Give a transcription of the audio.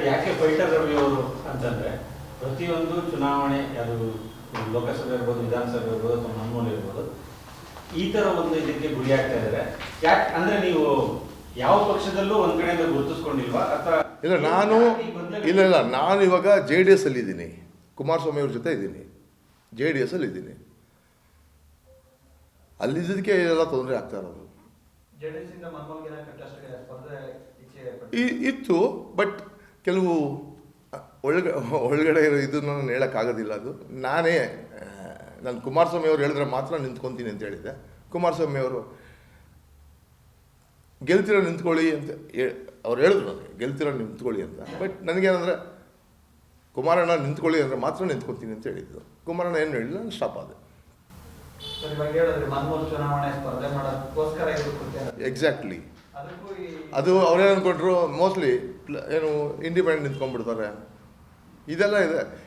Sir ಯಾಕೆ fighter Ravi ಅವರು ಅಂತಂದ್ರೆ ಪ್ರತಿಯೊಂದು ಚುನಾವಣೆ ಅದು ಲೋಕಸಭೆ ಇರ್ಬೋದು ವಿಧಾನಸಭೆ ಇರ್ಬೋದು ಅಥವಾ ನಮ್ಮೂಲಿ ಇರ್ಬೋದು ಈ ತರ ಒಂದು ಇದಕ್ಕೆ ಗುರಿ ಆಗ್ತಾ ಇದ್ದಾರೆ ಯಾಕೆ ಅಂದ್ರೆ ನೀವು ಯಾವ ಪಕ್ಷದಲ್ಲೂ ಒಂದು ಕಡೆಯಿಂದ ಗುರುತಿಸ್ಕೊಂಡಿಲ್ವಾ? ಅಥವಾ ಇಲ್ಲ ನಾನು? ಇಲ್ಲ ಇಲ್ಲ ನಾನು ಇವಾಗ ಜೆ ಡಿ ಎಸ್ ಅಲ್ಲಿ ಇದ್ದೀನಿ. ಕುಮಾರಸ್ವಾಮಿ ಅವ್ರ ಜೊತೆ ಇದ್ದೀನಿ. ಜೆ ಡಿ ಎಸ್ ಅಲ್ಲಿ ಇದ್ದೀನಿ. ಅಲ್ಲಿದ್ದಕ್ಕೆ ಎಲ್ಲ ತೊಂದರೆ ಆಗ್ತಾ ಇರೋದು. ಇತ್ತು ಬಟ್ ಕೆಲವು ಒಳಗ ಒಳಗಡೆ ಇರೋ ಇದನ್ನು ನಾನು ಹೇಳೋಕ್ಕಾಗೋದಿಲ್ಲ ಅದು. ನಾನೇ ನಾನು ಕುಮಾರಸ್ವಾಮಿ ಅವರು ಹೇಳಿದ್ರೆ ಮಾತ್ರ ನಿಂತ್ಕೊತೀನಿ ಅಂತ ಹೇಳಿದ್ದೆ. ಕುಮಾರಸ್ವಾಮಿ ಅವರು ಗೆಲ್ತಿರೋ ನಿಂತ್ಕೊಳ್ಳಿ ಅಂತ ಅವ್ರು ಹೇಳಿದ್ರು ನನಗೆ ಗೆಲ್ತಿರೋ ನಿಂತ್ಕೊಳ್ಳಿ ಅಂತ. ಬಟ್ ನನಗೇನಂದರೆ ಕುಮಾರಣ್ಣ ನಿಂತ್ಕೊಳ್ಳಿ ಅಂದರೆ ಮಾತ್ರ ನಿಂತ್ಕೊತೀನಿ ಅಂತ ಹೇಳಿದ್ದು. ಕುಮಾರಣ್ಣ ಏನು ಹೇಳಿಲ್ಲ ನಾನು ಸ್ಟಾಪ್ ಆದೆ. ಹೇಳಿದ್ರೆ ಎಕ್ಸಾಕ್ಟ್ಲಿ ಅದು ಅವ್ರೇನು ಕೊಟ್ಟರು ಮೋಸ್ಟ್ಲಿ ಏನು ಇಂಡಿಪೆಂಡೆಂಟ್ ನಿಂತ್ಕೊಂಡ್ಬಿಡ್ತಾರೆ. ಇದೆಲ್ಲ ಇದೆ.